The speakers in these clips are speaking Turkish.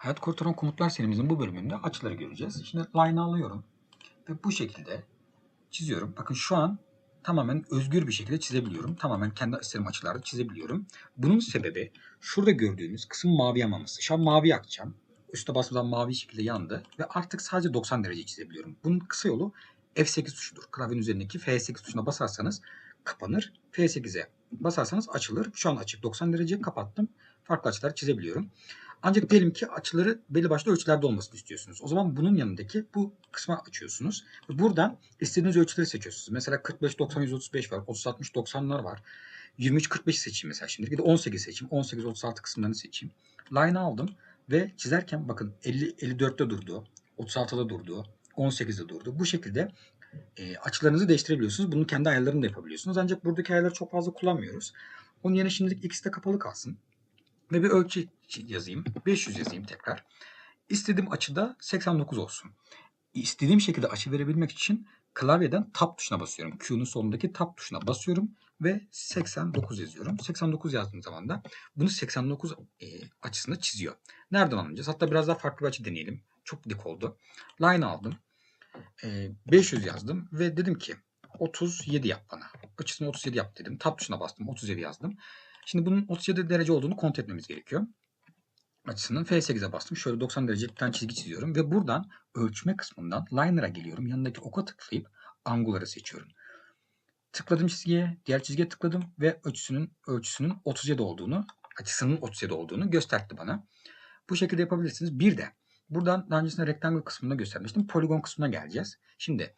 Hayat kurtaran komutlar serimizin bu bölümünde açıları göreceğiz. Şimdi line alıyorum ve bu şekilde çiziyorum. Bakın şu an tamamen özgür bir şekilde çizebiliyorum. Tamamen kendi istediğim açılarda çizebiliyorum. Bunun sebebi şurada gördüğünüz kısım mavi yanmaması. Şu an mavi yakacağım. Üste basmadan mavi şekilde yandı ve artık sadece 90 derece çizebiliyorum. Bunun kısa yolu F8 tuşudur. Klavyenin üzerindeki F8 tuşuna basarsanız kapanır. F8'e basarsanız açılır. Şu an açık 90 derece kapattım. Farklı açılar çizebiliyorum. Ancak diyelim ki açıları belli başlı ölçülerde olmasını istiyorsunuz. O zaman bunun yanındaki bu kısma açıyorsunuz. Buradan istediğiniz ölçüleri seçiyorsunuz. Mesela 45, 90, 135 var. 30, 60, 90'lar var. 23, 45 seçeyim mesela şimdi. Bir de 18 seçeyim. 18, 36 kısımlarını seçeyim. Line aldım ve çizerken bakın 50, 54'te durdu. 36'da durdu. 18'de durdu. Bu şekilde e, açılarınızı değiştirebiliyorsunuz. Bunu kendi ayarlarını da yapabiliyorsunuz. Ancak buradaki ayarları çok fazla kullanmıyoruz. Onun yerine şimdilik ikisi de kapalı kalsın. Ve bir ölçü yazayım. 500 yazayım tekrar. İstediğim açıda 89 olsun. İstediğim şekilde açı verebilmek için klavyeden tab tuşuna basıyorum. Q'nun solundaki tab tuşuna basıyorum ve 89 yazıyorum. 89 yazdığım zaman da bunu 89 e, açısında çiziyor. Nereden anlayacağız? Hatta biraz daha farklı bir açı deneyelim. Çok dik oldu. Line aldım. E, 500 yazdım ve dedim ki 37 yap bana. Açısını 37 yap dedim. Tab tuşuna bastım. 37 yazdım. Şimdi bunun 37 derece olduğunu kontrol etmemiz gerekiyor. Açısının F8'e bastım. Şöyle 90 derecelik bir tane çizgi çiziyorum. Ve buradan ölçme kısmından liner'a geliyorum. Yanındaki oka tıklayıp angular'ı seçiyorum. Tıkladım çizgiye, diğer çizgiye tıkladım ve ölçüsünün ölçüsünün 37 olduğunu, açısının 37 olduğunu gösterdi bana. Bu şekilde yapabilirsiniz. Bir de buradan daha öncesinde rectangle kısmında göstermiştim. Poligon kısmına geleceğiz. Şimdi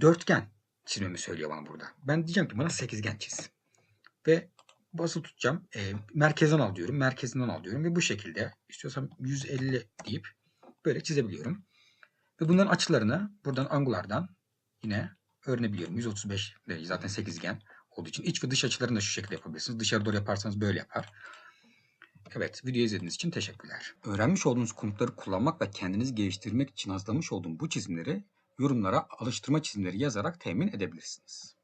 dörtgen çizmemi söylüyor bana burada. Ben diyeceğim ki bana sekizgen çiz. Ve basılı tutacağım. E, merkezden al diyorum. Merkezinden al diyorum. Ve bu şekilde istiyorsam 150 deyip böyle çizebiliyorum. Ve bunların açılarını buradan angulardan yine öğrenebiliyorum. 135 derece zaten sekizgen olduğu için iç ve dış açılarını da şu şekilde yapabilirsiniz. Dışarı doğru yaparsanız böyle yapar. Evet, video izlediğiniz için teşekkürler. Öğrenmiş olduğunuz komutları kullanmak ve kendinizi geliştirmek için hazırlamış olduğum bu çizimleri yorumlara alıştırma çizimleri yazarak temin edebilirsiniz.